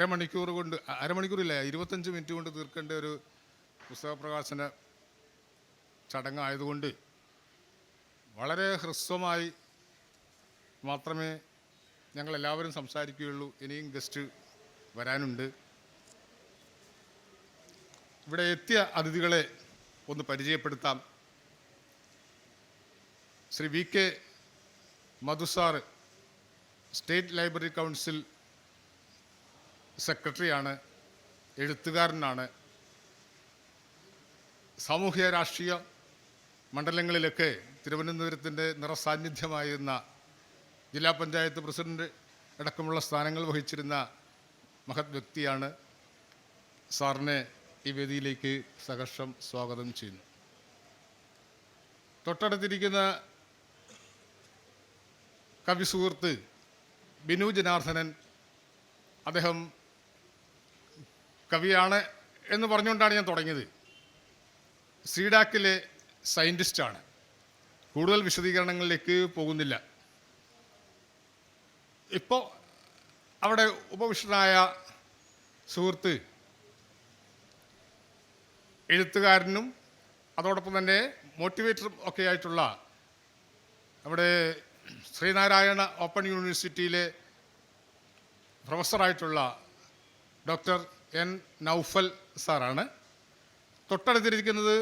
അരമണിക്കൂർ കൊണ്ട് അരമണിക്കൂറില്ല ഇരുപത്തഞ്ച് മിനിറ്റ് കൊണ്ട് തീർക്കേണ്ട ഒരു പുസ്തക പ്രകാശന ചടങ്ങായതുകൊണ്ട് വളരെ ഹ്രസ്വമായി മാത്രമേ ഞങ്ങളെല്ലാവരും സംസാരിക്കുകയുള്ളൂ. ഇനിയും ഗസ്റ്റ് വരാനുണ്ട്. ഇവിടെ എത്തിയ അതിഥികളെ ഒന്ന് പരിചയപ്പെടുത്താം. Shri V K Madhu sir state library council സെക്രട്ടറിയാണ് എഴുത്തുകാരനാണ്. സാമൂഹ്യ രാഷ്ട്രീയ മണ്ഡലങ്ങളിലൊക്കെ തിരുവനന്തപുരത്തിന്റെ നിറസാന്നിധ്യമായിരുന്ന ജില്ലാ പഞ്ചായത്ത് പ്രസിഡന്റ് അടക്കമുള്ള സ്ഥാനങ്ങൾ വഹിച്ചിരുന്ന മഹത് വ്യക്തിയാണ്. സാറിനെ ഈ വേദിയിലേക്ക് സഹർഷം സ്വാഗതം ചെയ്യുന്നു. തൊട്ടടുത്തിരിക്കുന്ന കവി സുഹൃത്ത് ബിനു ജനാർദ്ദനൻ അദ്ദേഹം കവിയാണ് എന്ന് പറഞ്ഞുകൊണ്ടാണ് ഞാൻ തുടങ്ങിയത്. സീഡാക്കിലെ സയന്റിസ്റ്റാണ് കൂടുതൽ വിശദീകരണങ്ങളിലേക്ക് പോകുന്നില്ല. ഇപ്പോൾ അവിടെ ഉപവിഷ്ടനായ സുഹൃത്ത് എഴുത്തുകാരനും അതോടൊപ്പം തന്നെ മോട്ടിവേറ്ററും ഒക്കെ ആയിട്ടുള്ള നമ്മുടെ ശ്രീനാരായണ ഓപ്പൺ യൂണിവേഴ്സിറ്റിയിലെ പ്രൊഫസറായിട്ടുള്ള ഡോക്ടർ എൻ നൗഫൽ സാറാണ്. തൊട്ടടുത്തിരിക്കുന്നത്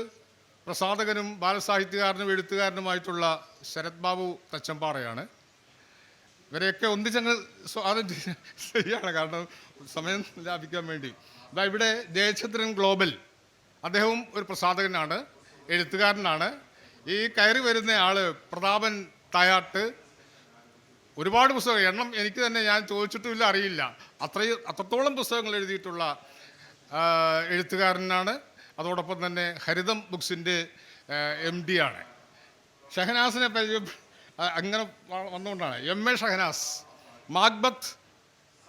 പ്രസാധകനും ബാലസാഹിത്യകാരനും എഴുത്തുകാരനുമായിട്ടുള്ള ശരത് ബാബു തച്ചമ്പാറയാണ്. ഇവരെയൊക്കെ ഒന്നിച്ചങ്ങ് സ്വാഗതം ശരിയാണ് കാരണം സമയം ലാഭിക്കാൻ വേണ്ടി. ഇതാ ഇവിടെ ജയചന്ദ്രൻ ഗ്ലോബൽ അദ്ദേഹവും ഒരു പ്രസാധകനാണ് എഴുത്തുകാരനാണ്. ഈ കയറി വരുന്ന ആൾ പ്രതാപൻ തായാട്ട് ഒരുപാട് പുസ്തകങ്ങൾ. എണ്ണം എനിക്ക് തന്നെ ഞാൻ ചോദിച്ചിട്ടുമില്ല അറിയില്ല. അത്രയും അത്രത്തോളം പുസ്തകങ്ങൾ എഴുതിയിട്ടുള്ള എഴുത്തുകാരനാണ്. അതോടൊപ്പം തന്നെ ഹരിതം ബുക്സിന്റെ എം ഡി ആണ്. ഷഹനാസിനെ പരിചയം അങ്ങനെ വന്നുകൊണ്ടാണ്. എം എ ഷഹനാസ് മാഗ്ബത്ത്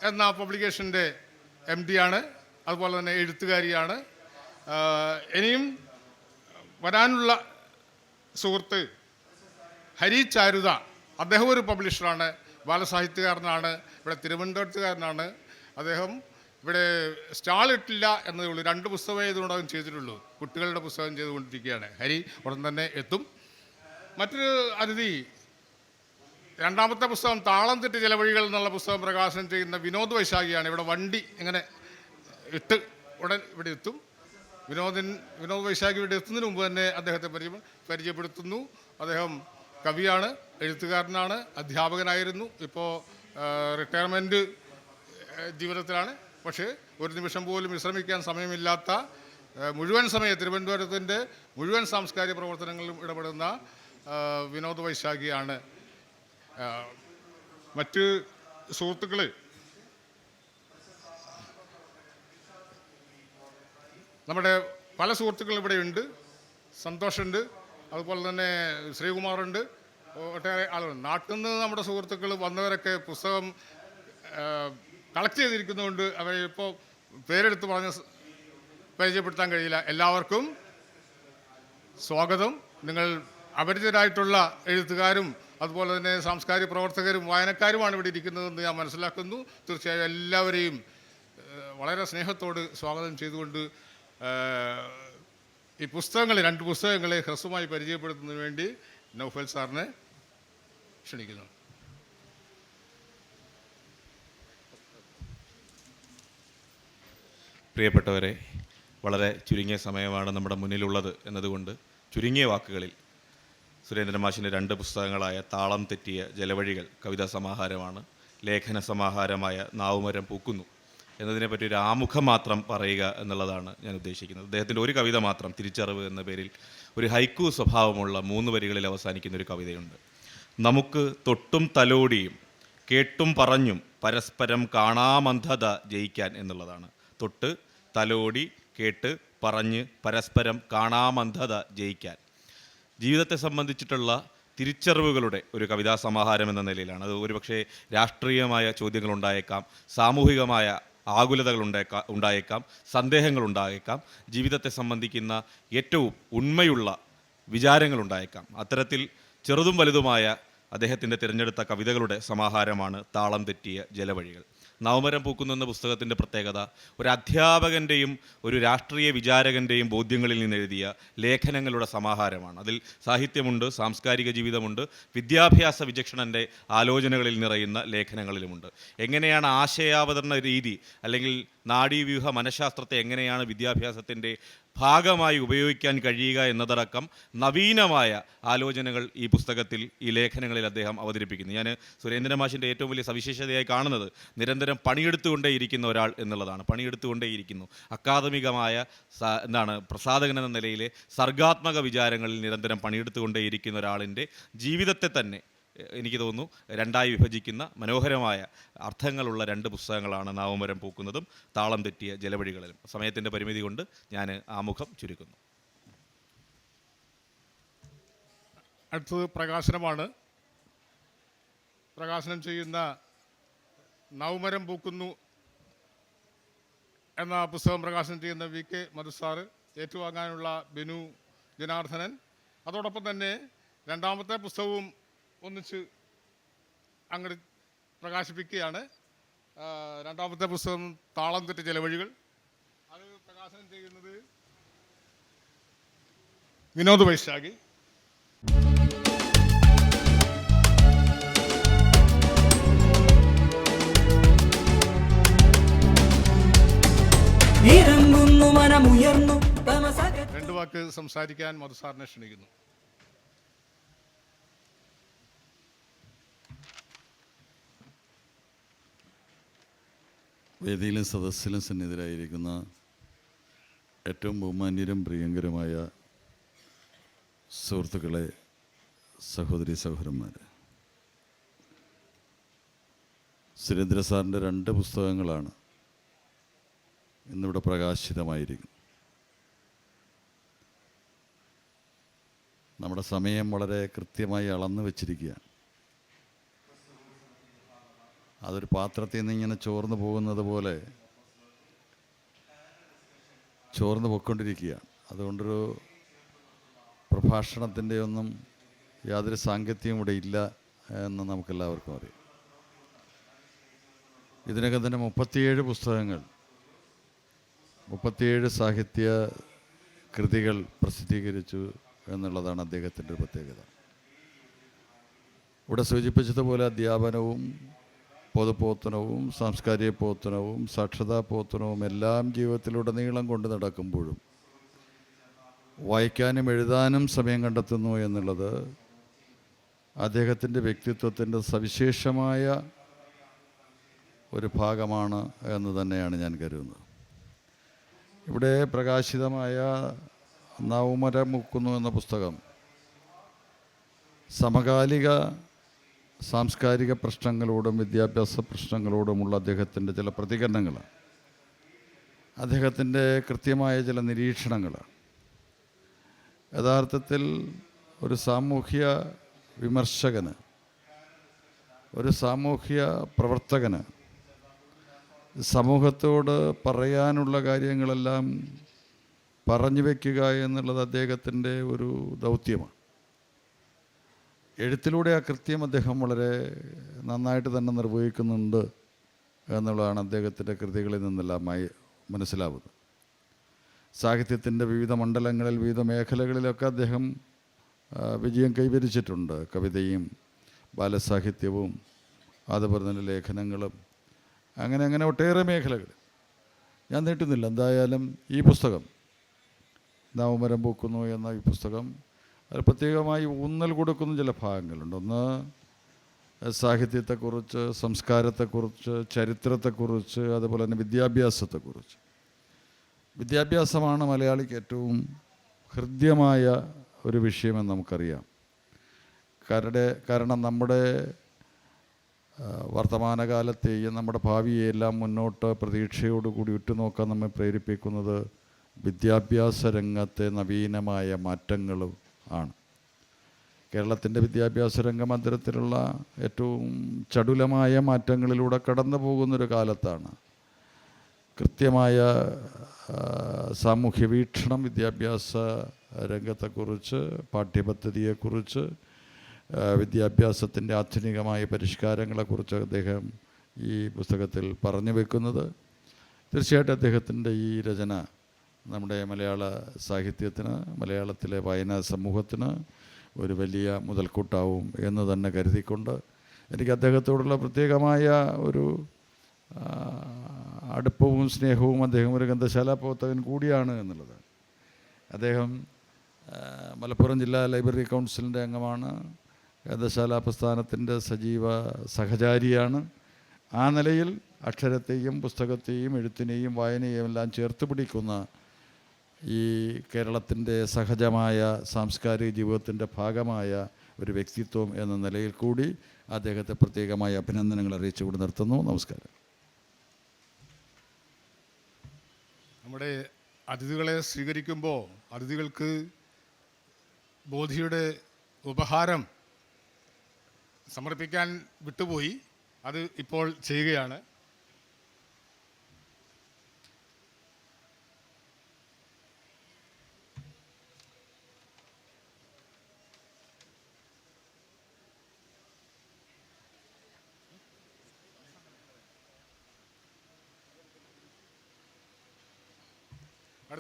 എന്ന പബ്ലിക്കേഷന്റെ എം ഡി ആണ്. അതുപോലെ തന്നെ എഴുത്തുകാരിയാണ്. ഇനിയും വരാനുള്ള സുഹൃത്ത് ഹരി ചാരുത. അദ്ദേഹം ഒരു പബ്ലിഷറാണ് ബാലസാഹിത്യകാരനാണ് ഇവിടെ തിരുവനന്തപുരത്തുകാരനാണ്. അദ്ദേഹം ഇവിടെ സ്റ്റാൾ ഇട്ടില്ല എന്നതേ ഉള്ളൂ. രണ്ട് പുസ്തകമേ ഇതിനോടകം ചെയ്തിട്ടുള്ളൂ. കുട്ടികളുടെ പുസ്തകം ചെയ്തുകൊണ്ടിരിക്കുകയാണ്. ഹരി ഉടൻ തന്നെ എത്തും. മറ്റൊരു അതിഥി രണ്ടാമത്തെ പുസ്തകം താളം തെറ്റ് ചിലവഴികൾ എന്നുള്ള പുസ്തകം പ്രകാശനം ചെയ്യുന്ന വിനോദ് വൈശാഖിയാണ്. ഇവിടെ വണ്ടി ഇങ്ങനെ ഇട്ട് ഉടൻ ഇവിടെ എത്തും. വിനോദൻ വിനോദ് വൈശാഖി ഇവിടെ എത്തുന്നതിന് മുമ്പ് തന്നെ അദ്ദേഹത്തെ പരിചയ പരിചയപ്പെടുത്തുന്നു. അദ്ദേഹം കവിയാണ് എഴുത്തുകാരനാണ് അധ്യാപകനായിരുന്നു. ഇപ്പോൾ റിട്ടയർമെന്റ് ജീവിതത്തിലാണ്. പക്ഷേ ഒരു നിമിഷം പോലും വിശ്രമിക്കാൻ സമയമില്ലാത്ത മുഴുവൻ സമയം തിരുവനന്തപുരത്തിന്റെ മുഴുവൻ സാംസ്കാരിക പ്രവർത്തനങ്ങളിലും ഇടപെടുന്ന വിനോദ് വൈശാഖിയാണ്. മറ്റ് സുഹൃത്തുക്കൾ നമ്മുടെ പല സുഹൃത്തുക്കളും ഇവിടെ ഉണ്ട് സന്തോഷുണ്ട്. അതുപോലെ തന്നെ ശ്രീകുമാറുണ്ട്. ഒട്ടേറെ ആളുകളുണ്ട്. നാട്ടിൽ നിന്ന് നമ്മുടെ സുഹൃത്തുക്കൾ വന്നവരൊക്കെ പുസ്തകം കളക്ട് ചെയ്തിരിക്കുന്നതുകൊണ്ട് അവരെ ഇപ്പോൾ പേരെടുത്ത് പറഞ്ഞ് പരിചയപ്പെടുത്താൻ കഴിയില്ല. എല്ലാവർക്കും സ്വാഗതം. നിങ്ങൾ അപരിചിതരായിട്ടുള്ള എഴുത്തുകാരും അതുപോലെ തന്നെ സാംസ്കാരിക പ്രവർത്തകരും വായനക്കാരുമാണ് ഇവിടെ ഇരിക്കുന്നതെന്ന് ഞാൻ മനസ്സിലാക്കുന്നു. തീർച്ചയായും എല്ലാവരെയും വളരെ സ്നേഹത്തോട് സ്വാഗതം ചെയ്തുകൊണ്ട് ഈ പുസ്തകങ്ങൾ രണ്ട് പുസ്തകങ്ങളെ ഹ്രസ്വമായി പരിചയപ്പെടുത്തുന്നതിന് വേണ്ടി നൗഫൽ സാറിനെ ക്ഷണിക്കുന്നു. പ്രിയപ്പെട്ടവരെ വളരെ ചുരുങ്ങിയ സമയമാണ് നമ്മുടെ മുന്നിലുള്ളത് എന്നതുകൊണ്ട് ചുരുങ്ങിയ വാക്കുകളിൽ സുരേന്ദ്രൻ മാഷിന്റെ രണ്ട് പുസ്തകങ്ങളായ താളം തെറ്റിയ ജലവഴികൾ കവിതാ സമാഹാരമാണ് ലേഖന സമാഹാരമായ നാവുമരം പൂക്കുന്നു. എന്നതിനെപ്പറ്റി ഒരു ആമുഖം മാത്രം പറയുക എന്നുള്ളതാണ് ഞാൻ ഉദ്ദേശിക്കുന്നത്. അദ്ദേഹത്തിന്റെ ഒരു കവിത മാത്രം തിരിച്ചറിവ് എന്ന പേരിൽ ഒരു ഹൈക്കു സ്വഭാവമുള്ള മൂന്ന് വരികളിൽ അവസാനിക്കുന്ന ഒരു കവിതയുണ്ട്. നമുക്ക് തൊട്ടും തലോടിയും കേട്ടും പറഞ്ഞും പരസ്പരം കാണാമന്ധത ജയിക്കാൻ എന്നുള്ളതാണ്. തൊട്ട് തലോടി കേട്ട് പറഞ്ഞ് പരസ്പരം കാണാമന്ധത ജയിക്കാൻ. ജീവിതത്തെ സംബന്ധിച്ചിട്ടുള്ള തിരിച്ചറിവുകളുടെ ഒരു കവിതാ സമാഹാരം എന്ന നിലയിലാണ്. അത് ഒരുപക്ഷെ രാഷ്ട്രീയമായ ചോദ്യങ്ങളുണ്ടായേക്കാം സാമൂഹികമായ ആകുലതകൾ ഉണ്ടായേക്കാം ഉണ്ടായേക്കാം സന്ദേഹങ്ങൾ ഉണ്ടായേക്കാം ജീവിതത്തെ സംബന്ധിക്കുന്ന ഏറ്റവും ഉണ്മയുള്ള വിചാരങ്ങൾ ഉണ്ടായേക്കാം അത്തരത്തിൽ ചെറുതും വലുതുമായ അദ്ദേഹത്തിന്റെ തിരഞ്ഞെടുത്ത കവിതകളുടെ സമാഹാരമാണ് താളം തെറ്റിയ ജലവഴികൾ. നവമരം പൂക്കുന്നു എന്ന പുസ്തകത്തിന്റെ പ്രത്യേകത ഒരു അധ്യാപകന്റെയും ഒരു രാഷ്ട്രീയ വിചാരകന്റെയും ബോധ്യങ്ങളിൽ നിന്ന് എഴുതിയ ലേഖനങ്ങളുടെ സമാഹാരമാണ്. അതിൽ സാഹിത്യമുണ്ട് സാംസ്കാരിക ജീവിതമുണ്ട് വിദ്യാഭ്യാസ വിചക്ഷണന്റെ ആലോചനകളിൽ നിറയുന്ന ലേഖനങ്ങളിലുമുണ്ട്. എങ്ങനെയാണ് ആശയാവതരണ രീതി അല്ലെങ്കിൽ നാഡീവ്യൂഹ മനഃശാസ്ത്രത്തെ എങ്ങനെയാണ് വിദ്യാഭ്യാസത്തിന്റെ ഭാഗമായി ഉപയോഗിക്കാൻ കഴിയുക എന്നതടക്കം നവീനമായ ആലോചനകൾ ഈ പുസ്തകത്തിൽ ഈ ലേഖനങ്ങളിൽ അദ്ദേഹം അവതരിപ്പിക്കുന്നു. ഞാൻ സുരേന്ദ്ര മാഷിന്റെ ഏറ്റവും വലിയ സവിശേഷതയായി കാണുന്നത് നിരന്തരം പണിയെടുത്തുകൊണ്ടേയിരിക്കുന്ന ഒരാൾ എന്നുള്ളതാണ്. പണിയെടുത്തുകൊണ്ടേയിരിക്കുന്നു. അക്കാദമികമായ എന്താണ് പ്രസാധകൻ എന്ന നിലയിലെ സർഗാത്മക വിചാരങ്ങളിൽ നിരന്തരം പണിയെടുത്തുകൊണ്ടേയിരിക്കുന്ന ഒരാളിന്റെ ജീവിതത്തെ തന്നെ എനിക്ക് തോന്നുന്നു രണ്ടായി വിഭജിക്കുന്ന മനോഹരമായ അർത്ഥങ്ങളുള്ള രണ്ട് പുസ്തകങ്ങളാണ് നാവമരം പൂക്കുന്നതും താളം തെറ്റിയ ജലവഴികളിലും. സമയത്തിന്റെ പരിമിതി കൊണ്ട് ഞാൻ ആമുഖം ചുരുക്കുന്നു. അടുത്തത് പ്രകാശനമാണ്. പ്രകാശനം ചെയ്യുന്ന നവമരം പൂക്കുന്നു എന്ന പുസ്തകം പ്രകാശനം ചെയ്യുന്ന വി കെ മധുസാറ് ഏറ്റുവാങ്ങാനുള്ള ബിനു ജനാർദ്ദനൻ. അതോടൊപ്പം തന്നെ രണ്ടാമത്തെ പുസ്തകവും ഒന്നിച്ച് അങ്ങോട്ട് പ്രകാശിപ്പിക്കുകയാണ്. രണ്ടാമത്തെ പുസ്തകം താളം തെറ്റ ചെലവഴികൾ അത് പ്രകാശനം ചെയ്യുന്നത് വിനോദ് വൈശാഖി. രണ്ടു വാക്ക് സംസാരിക്കാൻ മധുസാറിനെ ക്ഷണിക്കുന്നു. വേദിയിലും സദസ്സിലും സന്നിധരായിരിക്കുന്ന ഏറ്റവും ബഹുമാന്യരും പ്രിയങ്കരമായ സുഹൃത്തുക്കളെ സഹോദരി സഹോദരന്മാർ സുരേന്ദ്ര സാറിന്റെ രണ്ട് പുസ്തകങ്ങളാണ് ഇന്നിവിടെ പ്രകാശിതമായിരിക്കും നമ്മുടെ സമയം വളരെ കൃത്യമായി അളന്നു വച്ചിരിക്കുകയാണ്. അതൊരു പാത്രത്തിൽ നിന്ന് ഇങ്ങനെ ചോർന്നു പോകുന്നത് പോലെ ചോർന്ന് പോയിക്കൊണ്ടിരിക്കുക. അതുകൊണ്ടൊരു പ്രഭാഷണത്തിന്റെ ഒന്നും യാതൊരു സാങ്കത്യവും ഇവിടെ ഇല്ല എന്ന് നമുക്കെല്ലാവർക്കും അറിയാം. ഇതിനകം തന്നെ മുപ്പത്തിയേഴ് പുസ്തകങ്ങൾ മുപ്പത്തിയേഴ് സാഹിത്യ കൃതികൾ പ്രസിദ്ധീകരിച്ചു എന്നുള്ളതാണ് അദ്ദേഹത്തിന്റെ ഒരു പ്രത്യേകത. ഇവിടെ സൂചിപ്പിച്ചതുപോലെ അധ്യാപനവും പൊതുപ്രവർത്തനവും സാംസ്കാരിക പോത്തനവും സാക്ഷരതാ പോത്തനവും എല്ലാം ജീവിതത്തിലുടനീളം കൊണ്ട് നടക്കുമ്പോഴും വായിക്കാനും എഴുതാനും സമയം കണ്ടെത്തുന്നു എന്നുള്ളത് അദ്ദേഹത്തിന്റെ വ്യക്തിത്വത്തിന്റെ സവിശേഷമായ ഒരു ഭാഗമാണ് എന്ന് തന്നെയാണ് ഞാൻ കരുതുന്നത്. ഇവിടെ പ്രകാശിതമായ നവമരമുക്കുന്നു എന്ന പുസ്തകം സമകാലിക സാംസ്കാരിക പ്രശ്നങ്ങളോടും വിദ്യാഭ്യാസ പ്രശ്നങ്ങളോടുമുള്ള അദ്ദേഹത്തിന്റെ ചില പ്രതികരണങ്ങൾ. അദ്ദേഹത്തിന്റെ കൃത്യമായ ചില നിരീക്ഷണങ്ങൾ. യഥാർത്ഥത്തിൽ ഒരു സാമൂഹ്യ വിമർശകന് ഒരു സാമൂഹ്യ പ്രവർത്തകന് സമൂഹത്തോട് പറയാനുള്ള കാര്യങ്ങളെല്ലാം പറഞ്ഞു വയ്ക്കുക എന്നുള്ളത് അദ്ദേഹത്തിന്റെ ഒരു ദൗത്യമാണ്. എഴുത്തിലൂടെ ആ കൃത്യം അദ്ദേഹം വളരെ നന്നായിട്ട് തന്നെ നിർവഹിക്കുന്നുണ്ട് എന്നുള്ളതാണ് അദ്ദേഹത്തിന്റെ കൃതികളിൽ നിന്നെല്ലാമായി മനസ്സിലാവുന്നത്. സാഹിത്യത്തിന്റെ വിവിധ മണ്ഡലങ്ങളിൽ വിവിധ മേഖലകളിലൊക്കെ അദ്ദേഹം വിജയം കൈവരിച്ചിട്ടുണ്ട്. കവിതയും ബാലസാഹിത്യവും അതുപോലെ തന്നെ ലേഖനങ്ങളും അങ്ങനെ അങ്ങനെ ഒട്ടേറെ മേഖലകൾ ഞാൻ നീട്ടുന്നില്ല. എന്തായാലും ഈ പുസ്തകം നവമരം പൂക്കുന്നു എന്ന ഈ പുസ്തകം അത് പ്രത്യേകമായി ഊന്നൽ കൊടുക്കുന്ന ചില ഭാഗങ്ങളുണ്ട്. ഒന്ന് സാഹിത്യത്തെക്കുറിച്ച് സംസ്കാരത്തെക്കുറിച്ച് ചരിത്രത്തെക്കുറിച്ച് അതുപോലെ തന്നെ വിദ്യാഭ്യാസത്തെക്കുറിച്ച്. വിദ്യാഭ്യാസമാണ് മലയാളിക്ക് ഏറ്റവും ഹൃദ്യമായ ഒരു വിഷയമെന്ന് നമുക്കറിയാം. കരടെ കാരണം നമ്മുടെ വർത്തമാനകാലത്തെയും നമ്മുടെ ഭാവിയെല്ലാം മുന്നോട്ട് പ്രതീക്ഷയോടുകൂടി ഉറ്റുനോക്കാൻ നമ്മെ പ്രേരിപ്പിക്കുന്നത് വിദ്യാഭ്യാസ രംഗത്തെ നവീനമായ മാറ്റങ്ങളും ആണ്. കേരളത്തിന്റെ വിദ്യാഭ്യാസ രംഗം അത്തരത്തിലുള്ള ഏറ്റവും ചടുലമായ മാറ്റങ്ങളിലൂടെ കടന്നു പോകുന്നൊരു കാലത്താണ്. കൃത്യമായ സാമൂഹ്യ വീക്ഷണം വിദ്യാഭ്യാസ രംഗത്തെക്കുറിച്ച് പാഠ്യപദ്ധതിയെക്കുറിച്ച് വിദ്യാഭ്യാസത്തിന്റെ ആധുനികമായ പരിഷ്കാരങ്ങളെക്കുറിച്ച് അദ്ദേഹം ഈ പുസ്തകത്തിൽ പറഞ്ഞു വെക്കുന്നത്. തീർച്ചയായിട്ടും അദ്ദേഹത്തിന്റെ ഈ രചന നമ്മുടെ മലയാള സാഹിത്യത്തിന് മലയാളത്തിലെ വായനാ സമൂഹത്തിന് ഒരു വലിയ മുതൽക്കൂട്ടാവും എന്ന് തന്നെ കരുതിക്കൊണ്ട് എനിക്ക് അദ്ദേഹത്തോടുള്ള പ്രത്യേകമായ ഒരു അടുപ്പവും സ്നേഹവും അദ്ദേഹം ഒരു ഗ്രന്ഥശാല പ്രവർത്തകൻ കൂടിയാണ് എന്നുള്ളത്. അദ്ദേഹം മലപ്പുറം ജില്ലാ ലൈബ്രറി കൗൺസിലിന്റെ അംഗമാണ്. ഗ്രന്ഥശാല പ്രസ്ഥാനത്തിന്റെ സജീവ സഹചാരിയാണ്. ആ നിലയിൽ അക്ഷരത്തെയും പുസ്തകത്തെയും എഴുത്തിനെയും വായനയെയും എല്ലാം ചേർത്ത് പിടിക്കുന്ന ഈ കേരളത്തിന്റെ സഹജമായ സാംസ്കാരിക ജീവിതത്തിന്റെ ഭാഗമായ ഒരു വ്യക്തിത്വം എന്ന നിലയിൽ കൂടി അദ്ദേഹത്തെ പ്രത്യേകമായി അഭിനന്ദനങ്ങൾ അറിയിച്ചു അറിയിച്ചുകൊണ്ട് നിർത്തുന്നു. നമസ്കാരം. നമ്മുടെ അതിഥികളെ സ്വീകരിക്കുമ്പോൾ അതിഥികൾക്ക് ബോധിയുടെ ഉപഹാരം സമർപ്പിക്കാൻ വിട്ടുപോയി. അത് ഇപ്പോൾ ചെയ്യുകയാണ്.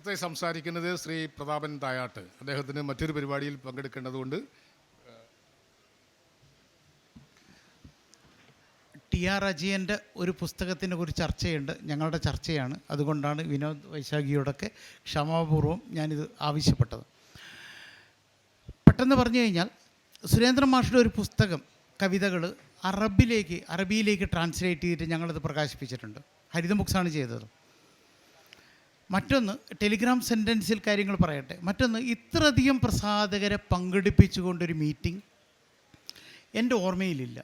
അടുത്തായി സംസാരിക്കുന്നത് ശ്രീ പ്രതാപൻ തായാട്ട് അദ്ദേഹത്തിന് മറ്റൊരു പരിപാടിയിൽ പങ്കെടുക്കേണ്ടതുകൊണ്ട് ടി ആർ അജയന്റെ ഒരു പുസ്തകത്തിനെ കുറിച്ച് ചർച്ചയുണ്ട്. ഞങ്ങളുടെ ചർച്ചയാണ്. അതുകൊണ്ടാണ് വിനോദ് വൈശാഖിയോടൊക്കെ ക്ഷമാപൂർവം ഞാനിത് ആവശ്യപ്പെട്ടത്. പെട്ടെന്ന് പറഞ്ഞു കഴിഞ്ഞാൽ സുരേന്ദ്രൻ മാഷയുടെ ഒരു പുസ്തകം കവിതകൾ അറബിലേക്ക് അറബിയിലേക്ക് ട്രാൻസ്ലേറ്റ് ചെയ്തിട്ട് ഞങ്ങളത് പ്രകാശിപ്പിച്ചിട്ടുണ്ട്. ഹരിത ബുക്സാണ് ചെയ്തത്. മറ്റൊന്ന് ടെലിഗ്രാം സെന്റൻസിൽ കാര്യങ്ങൾ പറയട്ടെ. മറ്റൊന്ന് ഇത്രയധികം പ്രസാധകരെ പങ്കെടുപ്പിച്ചുകൊണ്ടൊരു മീറ്റിംഗ് എന്റെ ഓർമ്മയിലില്ല.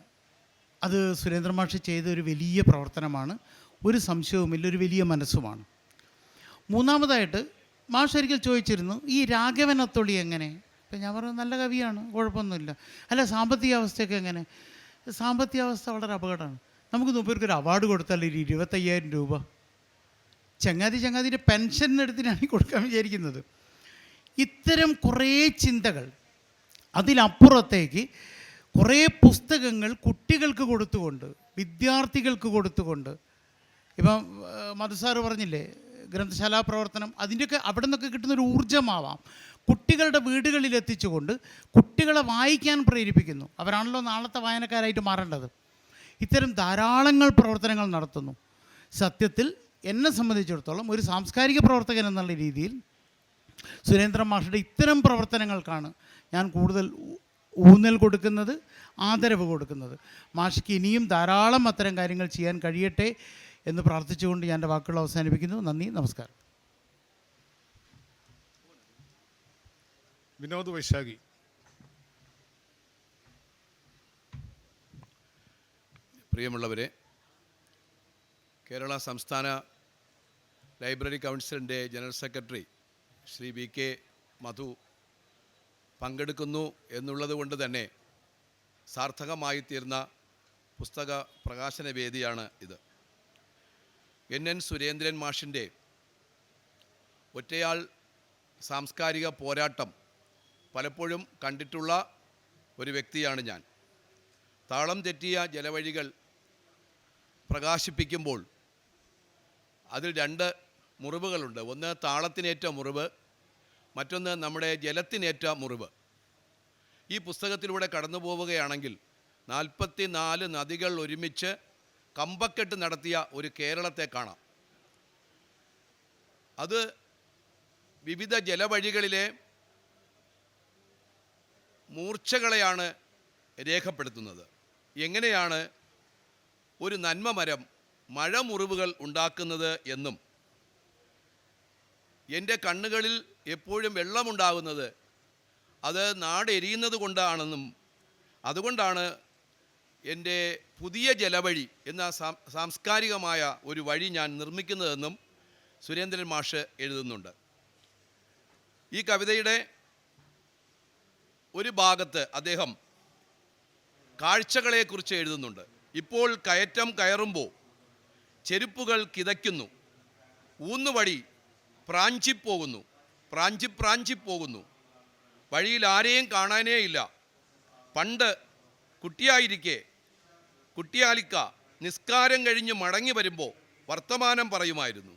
അത് സുരേന്ദ്ര മാഷ് ചെയ്ത ഒരു വലിയ പ്രവർത്തനമാണ്. ഒരു സംശയവുമില്ല ഒരു വലിയ മനസ്സുമാണ്. മൂന്നാമതായിട്ട് മാഷ് ഒരിക്കൽ ചോദിച്ചിരുന്നു ഈ രാഘവനത്തൊളി എങ്ങനെ? അപ്പം ഞാൻ പറഞ്ഞു നല്ല കവിയാണ് കുഴപ്പമൊന്നുമില്ല. അല്ല സാമ്പത്തിക അവസ്ഥയൊക്കെ എങ്ങനെ? സാമ്പത്തിക അവസ്ഥ വളരെ അപകടമാണ്. നമുക്ക് മുമ്പേർക്ക് ഒരു അവാർഡ് കൊടുത്താൽ ഒരു ഇരുപത്തയ്യായിരം രൂപ. ചങ്ങാതി ചങ്ങാതിന്റെ പെൻഷനെടുത്തിനാണ് കൊടുക്കാൻ വിചാരിക്കുന്നത്. ഇത്തരം കുറേ ചിന്തകൾ അതിലപ്പുറത്തേക്ക് കുറേ പുസ്തകങ്ങൾ കുട്ടികൾക്ക് കൊടുത്തുകൊണ്ട് വിദ്യാർത്ഥികൾക്ക് കൊടുത്തുകൊണ്ട് ഇപ്പം മധുസാറ് പറഞ്ഞില്ലേ ഗ്രന്ഥശാലാ പ്രവർത്തനം അതിന്റെയൊക്കെ അവിടെ നിന്നൊക്കെ കിട്ടുന്നൊരു ഊർജമാവാം. കുട്ടികളുടെ വീടുകളിൽ എത്തിച്ചുകൊണ്ട് കുട്ടികളെ വായിക്കാൻ പ്രേരിപ്പിക്കുന്നു. അവരാണല്ലോ നാളത്തെ വായനക്കാരായിട്ട് മാറേണ്ടത്. ഇത്തരം ധാരാളങ്ങൾ പ്രവർത്തനങ്ങൾ നടത്തുന്നു. സത്യത്തിൽ എന്നെ സംബന്ധിച്ചിടത്തോളം ഒരു സാംസ്കാരിക പ്രവർത്തകൻ എന്നുള്ള രീതിയിൽ സുരേന്ദ്രൻ മാഷയുടെ ഇത്തരം പ്രവർത്തനങ്ങൾക്കാണ് ഞാൻ കൂടുതൽ ഊന്നൽ കൊടുക്കുന്നത് ആദരവ് കൊടുക്കുന്നത്. മാഷിക്ക് ഇനിയും ധാരാളം അത്തരം കാര്യങ്ങൾ ചെയ്യാൻ കഴിയട്ടെ എന്ന് പ്രാർത്ഥിച്ചുകൊണ്ട് ഞാൻ എന്റെ വാക്കുകൾ അവസാനിപ്പിക്കുന്നു. നന്ദി നമസ്കാരം. വിനോദ് വൈശാഖി. പ്രിയമുള്ളവരെ കേരള സംസ്ഥാന ലൈബ്രറി കൗൺസിലിന്റെ general secretary Shri V K Madhu പങ്കെടുക്കുന്നു എന്നുള്ളത് കൊണ്ട് തന്നെ സാർത്ഥകമായി തീർന്ന പുസ്തക പ്രകാശന വേദിയാണ് ഇത്. എൻ എൻ സുരേന്ദ്രൻ മാഷിന്റെ ഒറ്റയാൾ സാംസ്കാരിക പോരാട്ടം പലപ്പോഴും കണ്ടിട്ടുള്ള ഒരു വ്യക്തിയാണ് ഞാൻ. താളം തെറ്റിയ ജലവഴികൾ പ്രകാശിപ്പിക്കുമ്പോൾ അതിൽ രണ്ട് മുറിവുകളുണ്ട്. ഒന്ന് താളത്തിനേറ്റ മുറിവ് മറ്റൊന്ന് നമ്മുടെ ജലത്തിനേറ്റ മുറിവ്. ഈ പുസ്തകത്തിലൂടെ കടന്നു പോവുകയാണെങ്കിൽ നാൽപ്പത്തി നാല് നദികൾ ഒരുമിച്ച് കമ്പക്കെട്ട് നടത്തിയ ഒരു കേരളത്തെ കാണാം. അത് വിവിധ ജലവഴികളിലെ മൂർച്ചകളെയാണ് രേഖപ്പെടുത്തുന്നത്. എങ്ങനെയാണ് ഒരു നന്മ മരം മഴ മുറിവുകൾ ഉണ്ടാക്കുന്നത് എന്നും എന്റെ കണ്ണുകളിൽ എപ്പോഴും വെള്ളമുണ്ടാകുന്നത്. അത് നാടെരിയുന്നത് കൊണ്ടാണെന്നും അതുകൊണ്ടാണ് എന്റെ പുതിയ ജലവഴി എന്ന സാംസ്കാരികമായ ഒരു വഴി ഞാൻ നിർമ്മിക്കുന്നതെന്നും സുരേന്ദ്രൻ മാഷ് എഴുതുന്നുണ്ട്. ഈ കവിതയുടെ ഒരു ഭാഗത്ത് അദ്ദേഹം കാഴ്ചകളെക്കുറിച്ച് എഴുതുന്നുണ്ട്. ഇപ്പോൾ കയറ്റം കയറുമ്പോൾ ചെരുപ്പുകൾ കിതയ്ക്കുന്നു. ഊന്നുവടി പ്രാഞ്ചിപ്പോകുന്നു. പ്രാഞ്ചി പ്രാഞ്ചിപ്പോകുന്നു. വഴിയിൽ ആരെയും കാണാനേ ഇല്ല പണ്ട് കുട്ടിയായിരിക്കെ കുട്ടിയാലിക്ക നിസ്കാരം കഴിഞ്ഞ് മടങ്ങി വരുമ്പോൾ വർത്തമാനം പറയുമായിരുന്നു.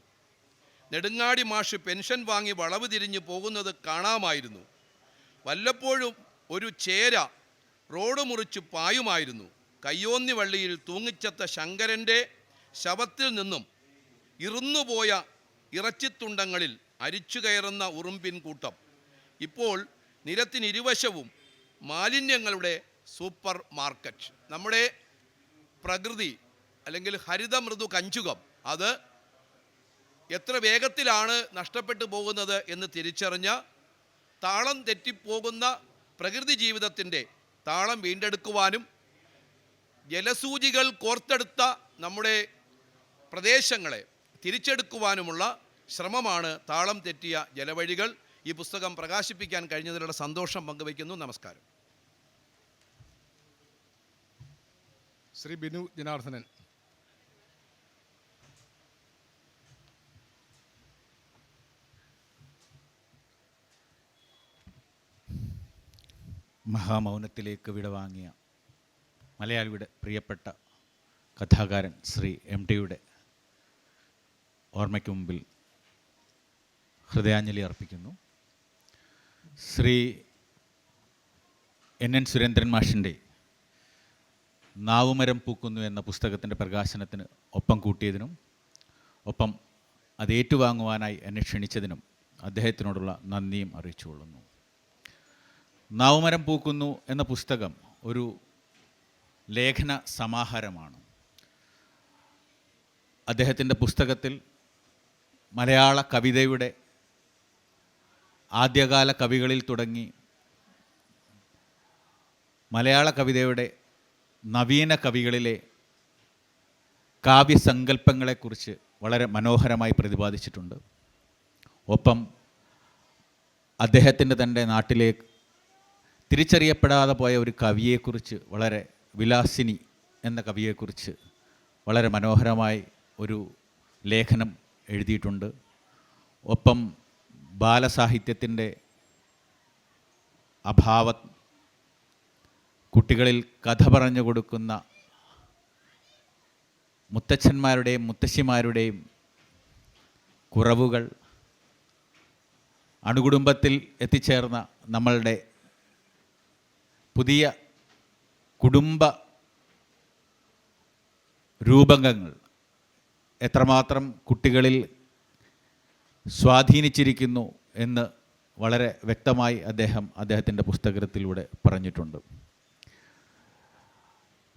നെടുങ്ങാടി മാഷ് പെൻഷൻ വാങ്ങി വളവ് തിരിഞ്ഞ് പോകുന്നത് കാണാമായിരുന്നു. വല്ലപ്പോഴും ഒരു ചേര റോഡ് മുറിച്ച് പായുമായിരുന്നു. കയ്യോന്നി വള്ളിയിൽ തൂങ്ങിച്ചത്ത ശങ്കരന്റെ ശവത്തിൽ നിന്നും ഇറുന്നുപോയ ഇറച്ചിത്തുണ്ടങ്ങളിൽ അരിച്ചു കയറുന്ന ഉറുമ്പിൻ കൂട്ടം. ഇപ്പോൾ നിരത്തിനിരുവശവും മാലിന്യങ്ങളുടെ സൂപ്പർ മാർക്കറ്റ്. നമ്മുടെ പ്രകൃതി അല്ലെങ്കിൽ ഹരിതമൃദു കഞ്ചുകം അത് എത്ര വേഗത്തിലാണ് നഷ്ടപ്പെട്ടു പോകുന്നത് എന്ന് തിരിച്ചറിഞ്ഞ താളം തെറ്റിപ്പോകുന്ന പ്രകൃതി ജീവിതത്തിന്റെ താളം വീണ്ടെടുക്കുവാനും ജലസൂചികൾ കോർത്തെടുത്ത നമ്മുടെ പ്രദേശങ്ങളെ തിരിച്ചെടുക്കുവാനുമുള്ള ശ്രമമാണ് താളം തെറ്റിയ ജലവഴികൾ. ഈ പുസ്തകം പ്രകാശിപ്പിക്കാൻ കഴിഞ്ഞതിലുള്ള സന്തോഷം പങ്കുവയ്ക്കുന്നു. നമസ്കാരം. ശ്രീ ബിനു ജനാർദ്ദനൻ. മഹാമൗനത്തിലേക്ക് വിടവാങ്ങിയ മലയാളിയുടെ പ്രിയപ്പെട്ട കഥാകാരൻ ശ്രീ എം ടിയുടെ ഓർമ്മയ്ക്ക് മുമ്പിൽ ഹൃദയാഞ്ജലി അർപ്പിക്കുന്നു. ശ്രീ എൻ എൻ സുരേന്ദ്രൻ മാഷിന്റെ നാവുമരം പൂക്കുന്നു എന്ന പുസ്തകത്തിന്റെ പ്രകാശനത്തിന് ഒപ്പം കൂട്ടിയതിനും ഒപ്പം അത് ഏറ്റുവാങ്ങുവാനായി എന്നെ ക്ഷണിച്ചതിനും അദ്ദേഹത്തിനോടുള്ള നന്ദിയും അറിയിച്ചുകൊള്ളുന്നു. നാവുമരം പൂക്കുന്നു എന്ന പുസ്തകം ഒരു ലേഖന സമാഹാരമാണ്. അദ്ദേഹത്തിന്റെ പുസ്തകത്തിൽ മലയാള കവിതയുടെ ആദ്യകാല കവികളിൽ തുടങ്ങി മലയാള കവിതയുടെ നവീന കവികളിലെ കാവ്യസങ്കല്പങ്ങളെക്കുറിച്ച് വളരെ മനോഹരമായി പ്രതിപാദിച്ചിട്ടുണ്ട്. ഒപ്പം അദ്ദേഹത്തിന്റെ തന്റെ നാട്ടിലേക്ക് തിരിച്ചറിയപ്പെടാതെ പോയ ഒരു കവിയെക്കുറിച്ച് വളരെ വിലാസിനി എന്ന കവിയെക്കുറിച്ച് വളരെ മനോഹരമായി ഒരു ലേഖനം എഴുതിയിട്ടുണ്ട്. ഒപ്പം ബാലസാഹിത്യത്തിന്റെ അഭാവ കുട്ടികളിൽ കഥ പറഞ്ഞു കൊടുക്കുന്ന മുത്തച്ഛന്മാരുടെയും മുത്തശ്ശിമാരുടെയും കുറവുകൾ അണുകുടുംബത്തിൽ എത്തിച്ചേർന്ന നമ്മളുടെ പുതിയ കുടുംബ രൂപകങ്ങൾ എത്രമാത്രം കുട്ടികളിൽ സ്വാധീനിച്ചിരിക്കുന്നു എന്ന് വളരെ വ്യക്തമായി അദ്ദേഹം അദ്ദേഹത്തിന്റെ പുസ്തകത്തിലൂടെ പറഞ്ഞിട്ടുണ്ട്.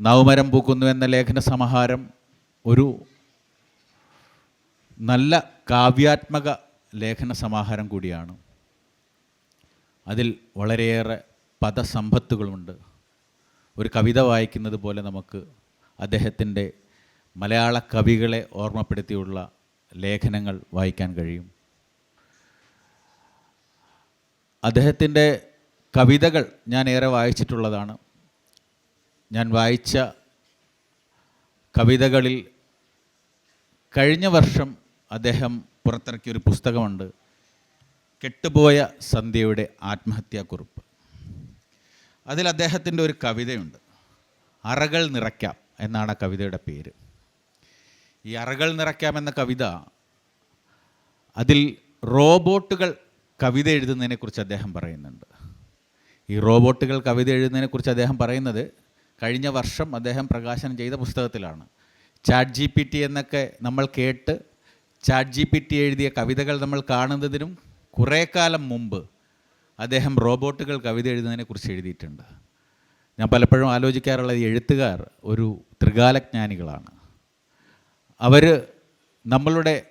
നവമരം പൂക്കുന്നു എന്ന ലേഖന സമാഹാരം ഒരു നല്ല കാവ്യാത്മക ലേഖന സമാഹാരം കൂടിയാണ്. അതിൽ വളരെയേറെ പദസമ്പത്തുകളുണ്ട്. ഒരു കവിത വായിക്കുന്നത് പോലെ നമുക്ക് അദ്ദേഹത്തിന്റെ മലയാള കവികളെ ഓർമ്മപ്പെടുത്തിയുള്ള ലേഖനങ്ങൾ വായിക്കാൻ കഴിയും. അദ്ദേഹത്തിന്റെ കവിതകൾ ഞാൻ ഏറെ വായിച്ചിട്ടുള്ളതാണ്. ഞാൻ വായിച്ച കവിതകളിൽ കഴിഞ്ഞ വർഷം അദ്ദേഹം പുറത്തിറക്കിയ ഒരു പുസ്തകമുണ്ട് കെട്ടുപോയ സന്ധ്യയുടെ ആത്മഹത്യാക്കുറിപ്പ്. അതിൽ അദ്ദേഹത്തിന്റെ ഒരു കവിതയുണ്ട് അറകൾ നിറയ്ക്കാം എന്നാണ് ആ കവിതയുടെ പേര്. ഈ അറകൾ നിറയ്ക്കാം എന്ന കവിത അതിൽ റോബോട്ടുകൾ കവിത എഴുതുന്നതിനെക്കുറിച്ച് അദ്ദേഹം പറയുന്നുണ്ട്. ഈ റോബോട്ടുകൾ കവിത എഴുതുന്നതിനെക്കുറിച്ച് അദ്ദേഹം പറയുന്നത് കഴിഞ്ഞ വർഷം അദ്ദേഹം പ്രകാശനം ചെയ്ത പുസ്തകത്തിലാണ്. ചാറ്റ് ജി പി ടി എന്നൊക്കെ നമ്മൾ കേട്ട് ചാറ്റ് ജി പി ടി എഴുതിയ കവിതകൾ നമ്മൾ കാണുന്നതിനും കുറേ കാലം മുമ്പ് അദ്ദേഹം റോബോട്ടുകൾ കവിത എഴുതുന്നതിനെക്കുറിച്ച് എഴുതിയിട്ടുണ്ട്. ഞാൻ പലപ്പോഴും ആലോചിക്കാറുള്ളത് എഴുത്തുകാർ ഒരു ത്രികാലജ്ഞാനികളാണ്. അവർ നമ്മളുടെ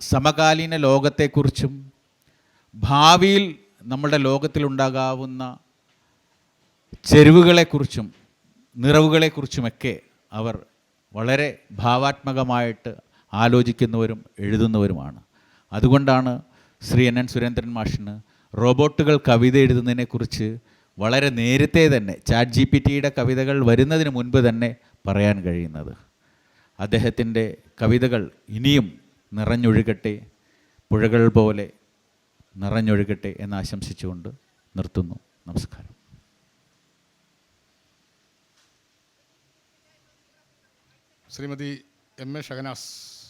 സമകാലീന ലോകത്തെക്കുറിച്ചും ഭാവിയിൽ നമ്മുടെ ലോകത്തിലുണ്ടാകാവുന്ന ചെരുവുകളെക്കുറിച്ചും നിറവുകളെക്കുറിച്ചുമൊക്കെ അവർ വളരെ ഭാവാത്മകമായിട്ട് ആലോചിക്കുന്നവരും എഴുതുന്നവരുമാണ്. അതുകൊണ്ടാണ് ശ്രീ എൻ എൻ സുരേന്ദ്രൻ മാഷിന് റോബോട്ടുകൾ കവിത എഴുതുന്നതിനെക്കുറിച്ച് വളരെ നേരത്തെ തന്നെ ചാറ്റ് ജി പി ടിയുടെ കവിതകൾ വരുന്നതിന് മുൻപ് തന്നെ പറയാൻ കഴിയുന്നത്. അദ്ദേഹത്തിന്റെ കവിതകൾ ഇനിയും നിറഞ്ഞൊഴുകട്ടെ പുഴകൾ പോലെ നിറഞ്ഞൊഴുകട്ടെ എന്ന് ആശംസിച്ചുകൊണ്ട് നിർത്തുന്നു. നമസ്കാരം. Shrimati M A Shahanas.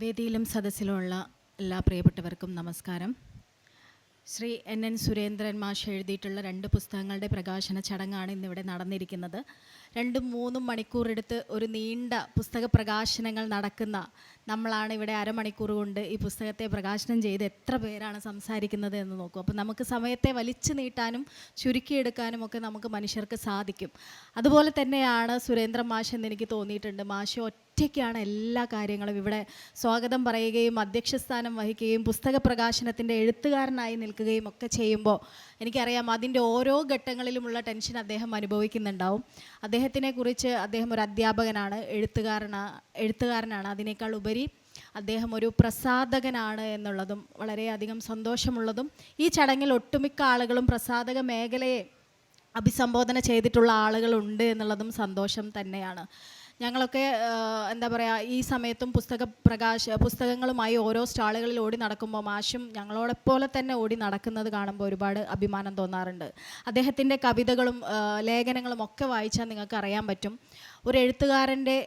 വേദിയിലും സദസ്സിലുമുള്ള എല്ലാ പ്രിയപ്പെട്ടവർക്കും നമസ്കാരം. ശ്രീ എൻ എൻ സുരേന്ദ്രൻ മാഷ് എഴുതിയിട്ടുള്ള രണ്ട് പുസ്തകങ്ങളുടെ പ്രകാശന ചടങ്ങാണ് ഇന്നിവിടെ നടന്നിരിക്കുന്നത്. രണ്ടും മൂന്നും മണിക്കൂർ എടുത്ത് ഒരു നീണ്ട പുസ്തക പ്രകാശനങ്ങൾ നടക്കുന്ന നമ്മളാണ് ഇവിടെ അരമണിക്കൂർ കൊണ്ട് ഈ പുസ്തകത്തെ പ്രകാശനം ചെയ്ത് എത്ര പേരാണ് സംസാരിക്കുന്നത് എന്ന് നോക്കും. അപ്പോൾ നമുക്ക് സമയത്തെ വലിച്ചു നീട്ടാനും ചുരുക്കിയെടുക്കാനും ഒക്കെ നമുക്ക് മനുഷ്യർക്ക് സാധിക്കും. അതുപോലെ തന്നെയാണ് സുരേന്ദ്ര മാഷ് എന്ന് എനിക്ക് തോന്നിയിട്ടുണ്ട്. മാഷ് ഒറ്റയ്ക്കാണ് എല്ലാ കാര്യങ്ങളും ഇവിടെ സ്വാഗതം പറയുകയും അധ്യക്ഷസ്ഥാനം വഹിക്കുകയും പുസ്തക പ്രകാശനത്തിന്റെ എഴുത്തുകാരനായി നിൽക്കുകയും ഒക്കെ ചെയ്യുമ്പോൾ എനിക്കറിയാം അതിന്റെ ഓരോ ഘട്ടങ്ങളിലുമുള്ള ടെൻഷൻ അദ്ദേഹം അനുഭവിക്കുന്നുണ്ടാവും. അദ്ദേഹത്തിനെ കുറിച്ച് അദ്ദേഹം ഒരു അധ്യാപകനാണ് എഴുത്തുകാരനാണ് എഴുത്തുകാരനാണ്. അതിനേക്കാൾ ഉപരി അദ്ദേഹം ഒരു പ്രസാധകനാണ് എന്നുള്ളതും വളരെയധികം സന്തോഷമുള്ളതും ഈ ചടങ്ങിൽ ഒട്ടുമിക്ക ആളുകളും പ്രസാധക മേഖലയെ അഭിസംബോധന ചെയ്തിട്ടുള്ള ആളുകളുണ്ട് എന്നുള്ളതും സന്തോഷം തന്നെയാണ്. ഞങ്ങളൊക്കെ എന്താ പറയുക ഈ സമയത്തും പുസ്തക പ്രകാശ പുസ്തകങ്ങളുമായി ഓരോ സ്റ്റാളുകളിൽ ഓടി നടക്കുമ്പോൾ മാഷും ഞങ്ങളോടെപ്പോലെ തന്നെ ഓടി നടക്കുന്നത് കാണുമ്പോൾ ഒരുപാട് അഭിമാനം തോന്നാറുണ്ട്. അദ്ദേഹത്തിന്റെ കവിതകളും ലേഖനങ്ങളും ഒക്കെ വായിച്ചാൽ നിങ്ങൾക്ക് അറിയാൻ പറ്റും. ഒരു എഴുത്തുകാരന്റെ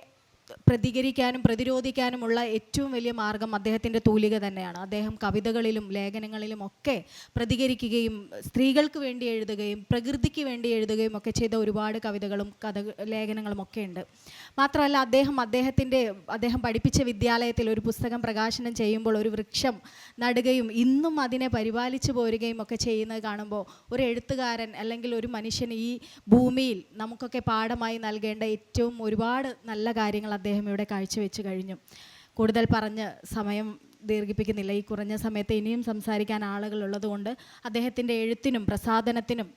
പ്രതികരിക്കാനും പ്രതിരോധിക്കാനുമുള്ള ഏറ്റവും വലിയ മാർഗം അദ്ദേഹത്തിന്റെ തൂലിക തന്നെയാണ്. അദ്ദേഹം കവിതകളിലും ലേഖനങ്ങളിലും ഒക്കെ പ്രതികരിക്കുകയും സ്ത്രീകൾക്ക് വേണ്ടി എഴുതുകയും പ്രകൃതിക്ക് വേണ്ടി എഴുതുകയും ഒക്കെ ചെയ്ത ഒരുപാട് കവിതകളും കഥ ലേഖനങ്ങളും ഒക്കെ ഉണ്ട്. മാത്രമല്ല അദ്ദേഹം അദ്ദേഹത്തിന്റെ അദ്ദേഹം പഠിപ്പിച്ച വിദ്യാലയത്തിൽ ഒരു പുസ്തകം പ്രകാശനം ചെയ്യുമ്പോൾ ഒരു വൃക്ഷം നടുകയും ഇന്നും അതിനെ പരിപാലിച്ചു പോരുകയും ഒക്കെ ചെയ്യുന്നത് കാണുമ്പോൾ ഒരു എഴുത്തുകാരൻ അല്ലെങ്കിൽ ഒരു മനുഷ്യൻ ഈ ഭൂമിയിൽ നമുക്കൊക്കെ പാഠമായി നൽകേണ്ട ഏറ്റവും ഒരുപാട് നല്ല കാര്യങ്ങൾ അദ്ദേഹം ഇവിടെ കാഴ്ചവെച്ച് കഴിഞ്ഞു. കൂടുതൽ പറഞ്ഞ് സമയം ദീർഘിപ്പിക്കുന്നില്ല. ഈ കുറഞ്ഞ സമയത്ത് ഇനിയും സംസാരിക്കാൻ ആളുകൾ ഉള്ളതുകൊണ്ട് അദ്ദേഹത്തിന്റെ എഴുത്തിനും പ്രസാദനത്തിനും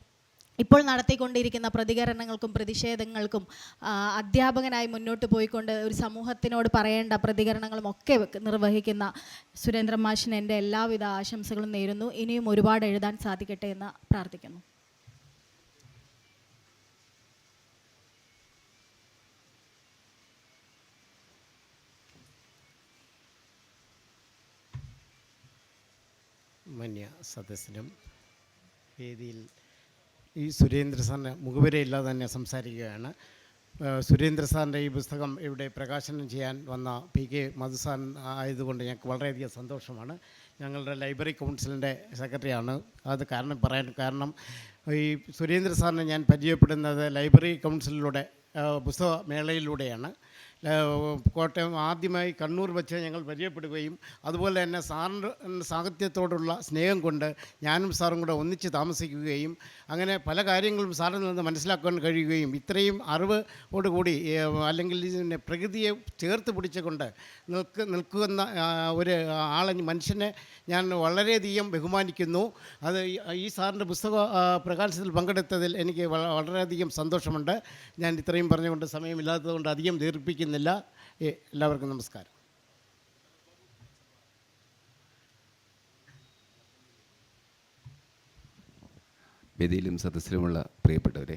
ഇപ്പോൾ നടത്തിക്കൊണ്ടിരിക്കുന്ന പ്രതികരണങ്ങൾക്കും പ്രതിഷേധങ്ങൾക്കും അധ്യാപകനായി മുന്നോട്ട് പോയിക്കൊണ്ട് ഒരു സമൂഹത്തിനോട് പറയേണ്ട പ്രതികരണങ്ങളും ഒക്കെ നിർവഹിക്കുന്ന സുരേന്ദ്രൻ മാഷിന് എന്റെ എല്ലാവിധ ആശംസകളും നേരുന്നു. ഇനിയും ഒരുപാട് എഴുതാൻ സാധിക്കട്ടെ എന്ന് പ്രാർത്ഥിക്കുന്നു. മാന്യ സദസ്സിനും വേദിയിൽ ഈ സുരേന്ദ്ര സാറിന് മുഖവരയില്ലാതെ തന്നെ സംസാരിക്കുകയാണ്. സുരേന്ദ്ര സാറിന്റെ ഈ പുസ്തകം ഇവിടെ പ്രകാശനം ചെയ്യാൻ വന്ന പി കെ മധുസാൻ ആയതുകൊണ്ട് ഞങ്ങൾക്ക് വളരെയധികം സന്തോഷമാണ്. ഞങ്ങളുടെ ലൈബ്രറി കൗൺസിലിന്റെ സെക്രട്ടറിയാണ്. അത് കാരണം പറയാൻ കാരണം ഈ സുരേന്ദ്ര സാറിനെ ഞാൻ പരിചയപ്പെടുന്നത് ലൈബ്രറി കൗൺസിലിലൂടെ പുസ്തകമേളയിലൂടെയാണ് കോട്ടയം ആദ്യമായി കണ്ണൂർ വെച്ച് ഞങ്ങൾ പരിചയപ്പെടുകയും അതുപോലെ തന്നെ സാറിന്റെ സാഹിത്യത്തോടുള്ള സ്നേഹം കൊണ്ട് ഞാനും സാറും കൂടെ ഒന്നിച്ച് താമസിക്കുകയും അങ്ങനെ പല കാര്യങ്ങളും സാറിൽ നിന്ന് മനസ്സിലാക്കാൻ കഴിയുകയും ഇത്രയും അറിവോടുകൂടി കൂടി അല്ലെങ്കിൽ ഇതിനെ പ്രകൃതിയെ ചേർത്ത് പിടിച്ചുകൊണ്ട് നിൽക്ക് നിൽക്കുന്ന ഒരു ആളെ മനുഷ്യനെ ഞാൻ വളരെയധികം ബഹുമാനിക്കുന്നു. അത് ഈ- സാറിന്റെ പുസ്തക പ്രകാശത്തിൽ പങ്കെടുത്തതിൽ എനിക്ക് വള- വളരെയധികം സന്തോഷമുണ്ട്. ഞാൻ ഇത്രയും പറഞ്ഞുകൊണ്ട് സമയമില്ലാത്തതുകൊണ്ട് അധികം ദീർഘിപ്പിക്കുന്നില്ല ഏ, എല്ലാവർക്കും നമസ്കാരം. വേദിയിലും സദസ്സിലുമുള്ള പ്രിയപ്പെട്ടവരെ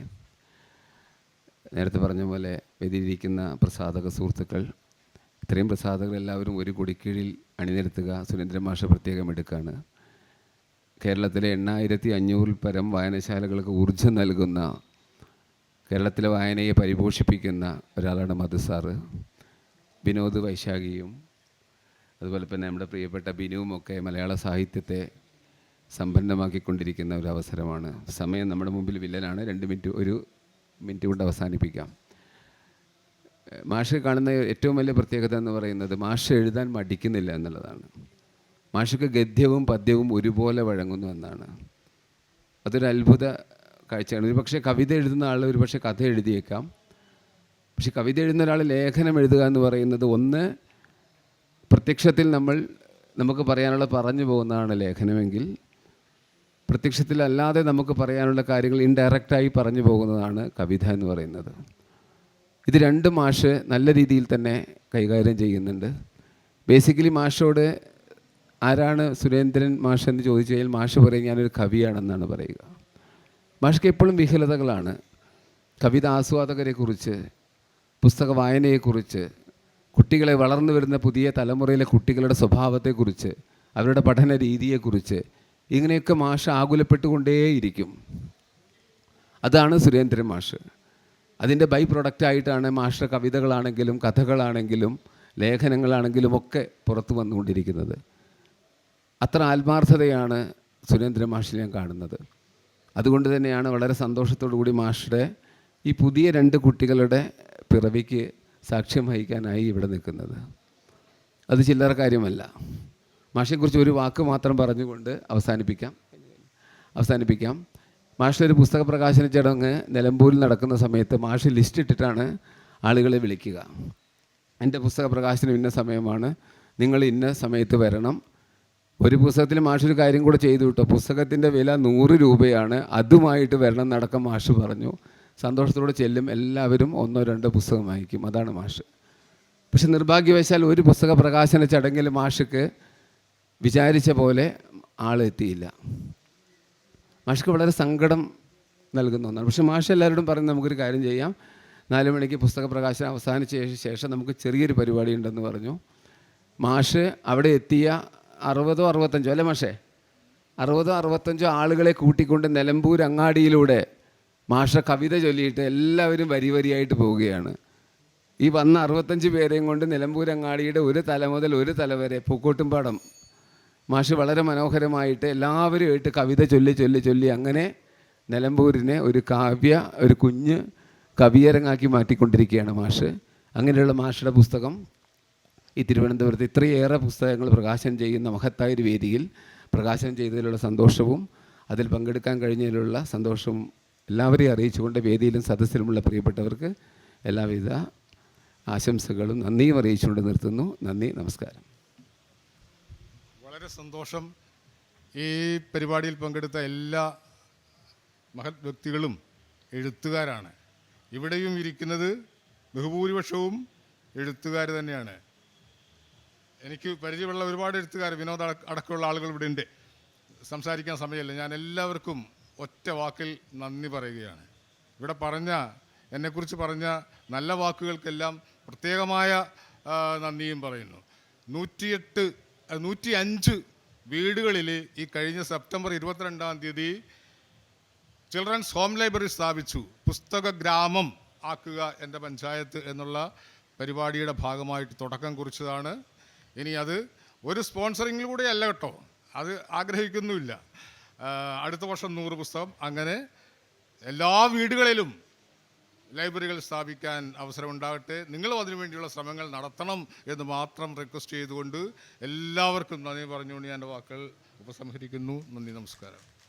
നേരത്തെ പറഞ്ഞ പോലെ വേദിയിലിരിക്കുന്ന പ്രസാധക സുഹൃത്തുക്കൾ ഇത്രയും പ്രസാധകർ എല്ലാവരും ഒരു കൊടിക്കീഴിൽ അണിനിരത്തുക സുരേന്ദ്രൻ മാഷ പ്രത്യേകം എടുക്കുകയാണ് കേരളത്തിലെ എണ്ണായിരത്തി അഞ്ഞൂറിൽ പരം വായനശാലകൾക്ക് ഊർജം നൽകുന്ന കേരളത്തിലെ വായനയെ പരിപോഷിപ്പിക്കുന്ന ഒരാളാണ് മധു സാറ് വിനോദ് വൈശാഖിയും അതുപോലെ തന്നെ നമ്മുടെ പ്രിയപ്പെട്ട ബിനുവുമൊക്കെ മലയാള സാഹിത്യത്തെ സമ്പന്നമാക്കിക്കൊണ്ടിരിക്കുന്ന ഒരു അവസരമാണ്. സമയം നമ്മുടെ മുമ്പിൽ വില്ലനാണ്. രണ്ട് മിനിറ്റ് ഒരു മിനിറ്റ് കൊണ്ട് അവസാനിപ്പിക്കാം. മാഷ് കാണുന്ന ഏറ്റവും വലിയ പ്രത്യേകത എന്ന് പറയുന്നത് മാഷ് എഴുതാൻ മടിക്കുന്നില്ല എന്നുള്ളതാണ്. മാഷക്ക് ഗദ്യവും പദ്യവും ഒരുപോലെ വഴങ്ങുന്നു എന്നാണ്. അതൊരു അത്ഭുത കാഴ്ചയാണ്. ഒരു പക്ഷേ കവിത എഴുതുന്ന ആൾ ഒരു പക്ഷേ കഥ എഴുതിയേക്കാം. പക്ഷെ കവിത എഴുതുന്ന ഒരാൾ ലേഖനം എഴുതുക എന്ന് പറയുന്നത് ഒന്ന് പ്രത്യക്ഷത്തിൽ നമ്മൾ നമുക്ക് പറയാനുള്ള പറഞ്ഞു പോകുന്നതാണ് ലേഖനമെങ്കിൽ. പ്രത്യക്ഷത്തിലല്ലാതെ നമുക്ക് പറയാനുള്ള കാര്യങ്ങൾ ഇൻഡയറക്റ്റായി പറഞ്ഞു പോകുന്നതാണ് കവിത എന്ന് പറയുന്നത്. ഇത് രണ്ട് മാഷ് നല്ല രീതിയിൽ തന്നെ കൈകാര്യം ചെയ്യുന്നുണ്ട്. ബേസിക്കലി മാഷോട് ആരാണ് സുരേന്ദ്രൻ മാഷ് എന്ന് ചോദിച്ചു കഴിഞ്ഞാൽ മാഷ് പറയും ഞാനൊരു കവിയാണെന്നാണ് പറയുക. മാഷ്ക്ക് എപ്പോഴും വിഹലതകളാണ്. കവിത ആസ്വാദകരെക്കുറിച്ച് പുസ്തക വായനയെക്കുറിച്ച് കുട്ടികളെ വളർന്നു വരുന്ന പുതിയ തലമുറയിലെ കുട്ടികളുടെ സ്വഭാവത്തെക്കുറിച്ച് അവരുടെ പഠന രീതിയെക്കുറിച്ച് ഇങ്ങനെയൊക്കെ മാഷ് ആകുലപ്പെട്ടുകൊണ്ടേയിരിക്കും. അതാണ് സുരേന്ദ്രൻ മാഷ്. അതിന്റെ ബൈ പ്രൊഡക്റ്റായിട്ടാണ് മാഷ കവിതകളാണെങ്കിലും കഥകളാണെങ്കിലും ലേഖനങ്ങളാണെങ്കിലും ഒക്കെ പുറത്തു വന്നുകൊണ്ടിരിക്കുന്നത്. അത്ര ആത്മാർത്ഥതയാണ് സുരേന്ദ്രൻ മാഷിൽ ഞാൻ കാണുന്നത്. അതുകൊണ്ട് തന്നെയാണ് വളരെ സന്തോഷത്തോടു കൂടി മാഷുടെ ഈ പുതിയ രണ്ട് കുട്ടികളുടെ പിറവിക്ക് സാക്ഷ്യം വഹിക്കാനായി ഇവിടെ നിൽക്കുന്നത്. അത് ചില്ലറ കാര്യമല്ല. മാഷിനെക്കുറിച്ച് ഒരു വാക്ക് മാത്രം പറഞ്ഞുകൊണ്ട് അവസാനിപ്പിക്കാം. അവസാനിപ്പിക്കാം. മാഷിന്റെ ഒരു പുസ്തക പ്രകാശന ചടങ്ങ് നിലമ്പൂരിൽ നടക്കുന്ന സമയത്ത് മാഷ് ലിസ്റ്റ് ഇട്ടിട്ടാണ് ആളുകളെ വിളിക്കുക. എന്റെ പുസ്തക പ്രകാശനം ഇന്ന സമയമാണ്. നിങ്ങൾ ഇന്ന സമയത്ത് വരണം. ഒരു പുസ്തകത്തിൽ മാഷൊരു കാര്യം കൂടെ ചെയ്തു കിട്ടോ. പുസ്തകത്തിന്റെ വില നൂറ് രൂപയാണ്. അതുമായിട്ട് വരണം നടക്കം മാഷ് പറഞ്ഞു. സന്തോഷത്തോടെ ചെല്ലും. എല്ലാവരും ഒന്നോ രണ്ടോ പുസ്തകം വാങ്ങിക്കും അതാണ് മാഷ്. പക്ഷെ നിർഭാഗ്യവശാൽ ഒരു പുസ്തക പ്രകാശന ചടങ്ങിൽ മാഷക്ക് വിചാരിച്ച പോലെ ആളെത്തിയില്ല മാഷ്ക്ക് വളരെ സങ്കടം നൽകുന്ന ഒന്നാണ്. പക്ഷെ മാഷ് എല്ലാവരോടും പറഞ്ഞ് നമുക്കൊരു കാര്യം ചെയ്യാം. നാല് മണിക്ക് പുസ്തക പ്രകാശനം അവസാനിച്ച ശേഷം നമുക്ക് ചെറിയൊരു പരിപാടി ഉണ്ടെന്ന് പറഞ്ഞു. മാഷ് അവിടെ എത്തിയ അറുപതോ അറുപത്തഞ്ചോ അല്ലേ മാഷേ? അറുപതോ അറുപത്തഞ്ചോ ആളുകളെ കൂട്ടിക്കൊണ്ട് നിലമ്പൂർ അങ്ങാടിയിലൂടെ മാഷ കവിത ചൊല്ലിയിട്ട് എല്ലാവരും വരി വരിയായിട്ട് പോവുകയാണ്. ഈ വന്ന അറുപത്തഞ്ച് പേരെയും കൊണ്ട് നിലമ്പൂർ അങ്ങാടിയുടെ ഒരു തല മുതൽ ഒരു തല വരെ പൂക്കോട്ടുംപാടം മാഷ് വളരെ മനോഹരമായിട്ട് എല്ലാവരുമായിട്ട് കവിത ചൊല്ലി ചൊല്ലി ചൊല്ലി അങ്ങനെ നിലമ്പൂരിനെ ഒരു കാവ്യ ഒരു കുഞ്ഞ് കവിയരങ്ങാക്കി മാറ്റിക്കൊണ്ടിരിക്കുകയാണ് മാഷ്. അങ്ങനെയുള്ള മാഷയുടെ പുസ്തകം ഈ തിരുവനന്തപുരത്ത് ഇത്രയേറെ പുസ്തകങ്ങൾ പ്രകാശനം ചെയ്യുന്ന മഹത്തായ ഒരു വേദിയിൽ പ്രകാശനം ചെയ്തതിലുള്ള സന്തോഷവും അതിൽ പങ്കെടുക്കാൻ കഴിഞ്ഞതിലുള്ള സന്തോഷവും എല്ലാവരെയും അറിയിച്ചുകൊണ്ട് വേദിയിലും സദസ്സിലുമുള്ള പ്രിയപ്പെട്ടവർക്ക് എല്ലാവിധ ആശംസകളും നന്ദിയും അറിയിച്ചുകൊണ്ട് നിർത്തുന്നു. നന്ദി നമസ്കാരം. വളരെ സന്തോഷം ഈ പരിപാടിയിൽ പങ്കെടുത്ത എല്ലാ മഹത് വ്യക്തികളും എഴുത്തുകാരാണ്. ഇവിടെയും ഇരിക്കുന്നത് ബഹുഭൂരിപക്ഷവും എഴുത്തുകാർ തന്നെയാണ്. എനിക്ക് പരിചയമുള്ള ഒരുപാട് എഴുത്തുകാർ വിനോദ അടക്ക- അടക്കമുള്ള ആളുകൾ ഇവിടെ ഉണ്ട്. സംസാരിക്കാൻ സമയമില്ല. ഞാൻ എല്ലാവർക്കും ഒറ്റ വാക്കിൽ നന്ദി പറയുകയാണ്. ഇവിടെ പറഞ്ഞ എന്നെക്കുറിച്ച് പറഞ്ഞ നല്ല വാക്കുകൾക്കെല്ലാം പ്രത്യേകമായ നന്ദിയും പറയുന്നു. നൂറ്റിയെട്ട് നൂറ്റി അഞ്ച് വീടുകളിൽ ഈ കഴിഞ്ഞ സെപ്റ്റംബർ ഇരുപത്തിരണ്ടാം തീയതി ചിൽഡ്രൻസ് ഹോം ലൈബ്രറി സ്ഥാപിച്ചു. പുസ്തക ഗ്രാമം ആക്കുക എന്റെ പഞ്ചായത്ത് എന്നുള്ള പരിപാടിയുടെ ഭാഗമായിട്ട് തുടക്കം കുറിച്ചതാണ്. ഇനി അത് ഒരു സ്പോൺസറിങ്ങിലൂടെ അല്ല കേട്ടോ. അത് ആഗ്രഹിക്കുന്നുമില്ല. അടുത്ത വർഷം നൂറ് പുസ്തകം. അങ്ങനെ എല്ലാ വീടുകളിലും ലൈബ്രറികൾ സ്ഥാപിക്കാൻ അവസരമുണ്ടാകട്ടെ. നിങ്ങളും അതിനുവേണ്ടിയുള്ള ശ്രമങ്ങൾ നടത്തണം എന്ന് മാത്രം റിക്വസ്റ്റ് ചെയ്തുകൊണ്ട് എല്ലാവർക്കും നന്ദി പറഞ്ഞുകൊണ്ട് ഞാൻ എന്റെ വാക്കുകൾ ഉപസംഹരിക്കുന്നു. നന്ദി നമസ്കാരം.